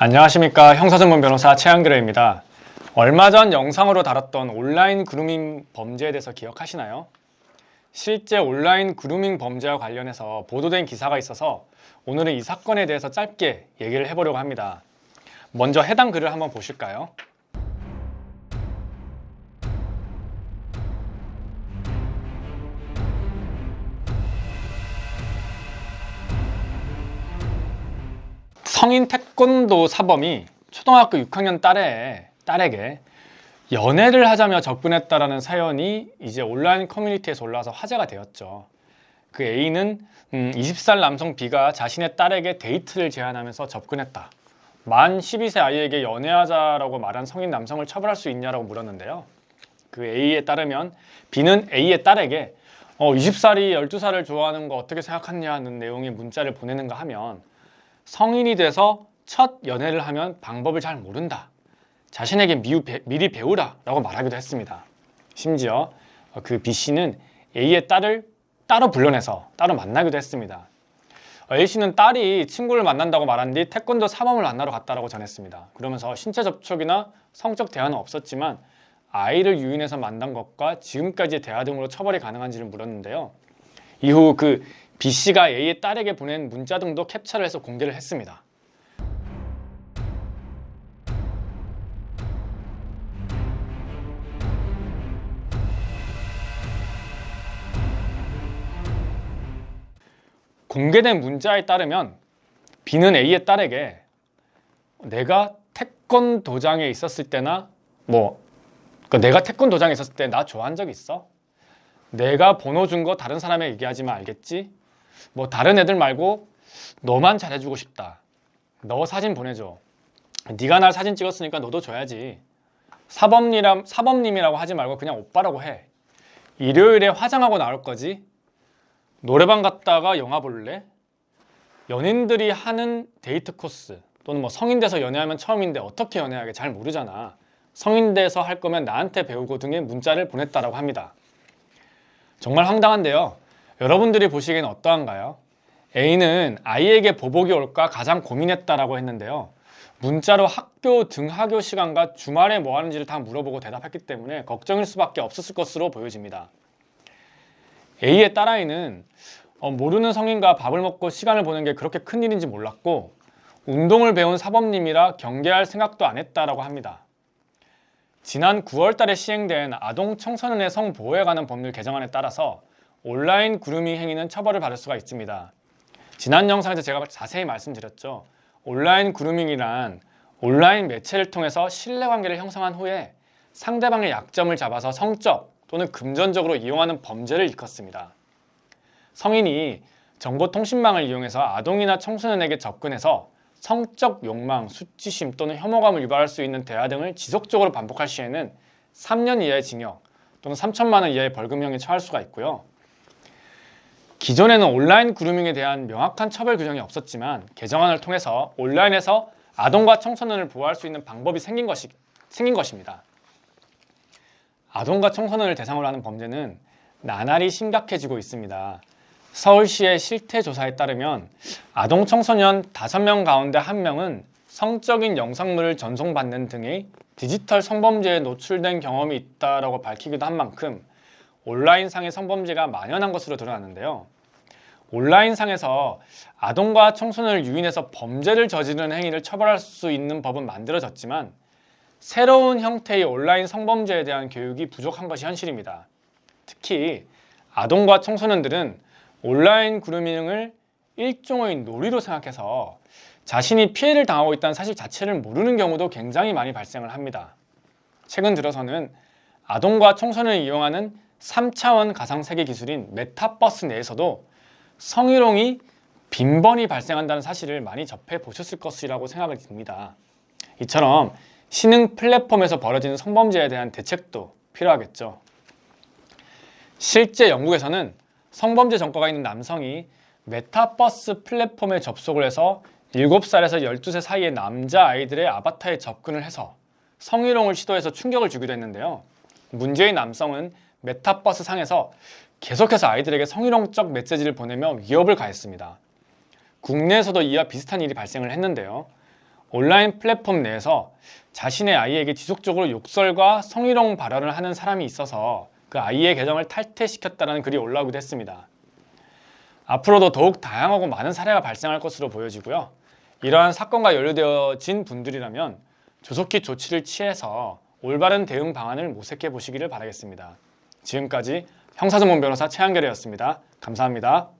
안녕하십니까 형사전문 변호사 최한규래입니다. 얼마 전 영상으로 다뤘던 온라인 그루밍 범죄에 대해서 기억하시나요? 실제 온라인 그루밍 범죄와 관련해서 보도된 기사가 있어서 오늘은 이 사건에 대해서 짧게 얘기를 해보려고 합니다. 먼저 해당 글을 한번 보실까요? 성인 태권도 사범이 초등학교 6학년 딸에, 딸에게 연애를 하자며 접근했다라는 사연이 이제 온라인 커뮤니티에서 올라와서 화제가 되었죠. 그 A는 음, 20살 남성 B가 자신의 딸에게 데이트를 제안하면서 접근했다. 만 12세 아이에게 연애하자라고 말한 성인 남성을 처벌할 수 있냐라고 물었는데요. 그 A에 따르면 B는 A의 딸에게 어, 20살이 12살을 좋아하는 거 어떻게 생각하냐는 내용의 문자를 보내는가 하면 성인이 돼서 첫 연애를 하면 방법을 잘 모른다. 자신에게 미우, 배- 미리 배우라 라고 말하기도 했습니다. 심지어 그 B씨는 A의 딸을 따로 불러내서 따로 만나기도 했습니다. A씨는 딸이 친구를 만난다고 말한 뒤 태권도 사범을 만나러 갔다라고 전했습니다. 그러면서 신체 접촉이나 성적 대화는 없었지만 아이를 유인해서 만난 것과 지금까지의 대화 등으로 처벌이 가능한지를 물었는데요. 이후 그 B씨가 A의 딸에게 보낸 문자 등도 캡처를 해서 공개를 했습니다. 공개된 문자에 따르면 B는 A의 딸에게 내가 태권도장에 있었을 때나 뭐 그러니까 내가 태권도장에 있었을 때 나 좋아한 적 있어? 내가 번호 준 거 다른 사람에게 얘기하지만 알겠지? 뭐 다른 애들 말고 너만 잘해주고 싶다. 너 사진 보내줘. 네가 날 사진 찍었으니까 너도 줘야지. 사범님이라, 사범님이라고 하지 말고 그냥 오빠라고 해. 일요일에 화장하고 나올 거지? 노래방 갔다가 영화 볼래? 연인들이 하는 데이트 코스 또는 뭐 성인 돼서 연애하면 처음인데 어떻게 연애하게 잘 모르잖아. 성인 돼서 할 거면 나한테 배우고 등의 문자를 보냈다라고 합니다. 정말 황당한데요. 여러분들이 보시기엔 어떠한가요? A는 아이에게 보복이 올까 가장 고민했다라고 했는데요. 문자로 학교 등하교 시간과 주말에 뭐 하는지를 다 물어보고 대답했기 때문에 걱정일 수밖에 없었을 것으로 보여집니다. A의 딸아이는 어, 모르는 성인과 밥을 먹고 시간을 보낸 게 그렇게 큰 일인지 몰랐고 운동을 배운 사범님이라 경계할 생각도 안 했다라고 합니다. 지난 9월 달에 시행된 아동 청소년의 성보호에 관한 법률 개정안에 따라서 온라인 그루밍 행위는 처벌을 받을 수가 있습니다. 지난 영상에서 제가 자세히 말씀드렸죠. 온라인 그루밍이란 온라인 매체를 통해서 신뢰관계를 형성한 후에 상대방의 약점을 잡아서 성적 또는 금전적으로 이용하는 범죄를 일컫습니다. 성인이 정보통신망을 이용해서 아동이나 청소년에게 접근해서 성적 욕망, 수치심 또는 혐오감을 유발할 수 있는 대화 등을 지속적으로 반복할 시에는 3년 이하의 징역 또는 3천만 원 이하의 벌금형에 처할 수가 있고요. 기존에는 온라인 그루밍에 대한 명확한 처벌 규정이 없었지만 개정안을 통해서 온라인에서 아동과 청소년을 보호할 수 있는 방법이 생긴 것이 생긴 것입니다. 아동과 청소년을 대상으로 하는 범죄는 나날이 심각해지고 있습니다. 서울시의 실태 조사에 따르면 아동 청소년 5명 가운데 1명은 성적인 영상물을 전송받는 등의 디지털 성범죄에 노출된 경험이 있다라고 밝히기도 한 만큼 온라인상의 성범죄가 만연한 것으로 드러났는데요. 온라인상에서 아동과 청소년을 유인해서 범죄를 저지르는 행위를 처벌할 수 있는 법은 만들어졌지만 새로운 형태의 온라인 성범죄에 대한 교육이 부족한 것이 현실입니다. 특히 아동과 청소년들은 온라인 그루밍을 일종의 놀이로 생각해서 자신이 피해를 당하고 있다는 사실 자체를 모르는 경우도 굉장히 많이 발생을 합니다. 최근 들어서는 아동과 청소년을 이용하는 3차원 가상세계 기술인 메타버스 내에서도 성희롱이 빈번히 발생한다는 사실을 많이 접해 보셨을 것이라고 생각이 듭니다. 이처럼 신흥 플랫폼에서 벌어지는 성범죄에 대한 대책도 필요하겠죠. 실제 영국에서는 성범죄 전과가 있는 남성이 메타버스 플랫폼에 접속을 해서 7살에서 12세 사이의 남자 아이들의 아바타에 접근을 해서 성희롱을 시도해서 충격을 주기도 했는데요. 문제의 남성은 메타버스 상에서 계속해서 아이들에게 성희롱적 메시지를 보내며 위협을 가했습니다. 국내에서도 이와 비슷한 일이 발생을 했는데요. 온라인 플랫폼 내에서 자신의 아이에게 지속적으로 욕설과 성희롱 발언을 하는 사람이 있어서 그 아이의 계정을 탈퇴시켰다는 글이 올라오기도 했습니다. 앞으로도 더욱 다양하고 많은 사례가 발생할 것으로 보여지고요. 이러한 사건과 연루되어진 분들이라면 조속히 조치를 취해서 올바른 대응 방안을 모색해 보시기를 바라겠습니다. 지금까지 형사전문 변호사 최한결이었습니다. 감사합니다.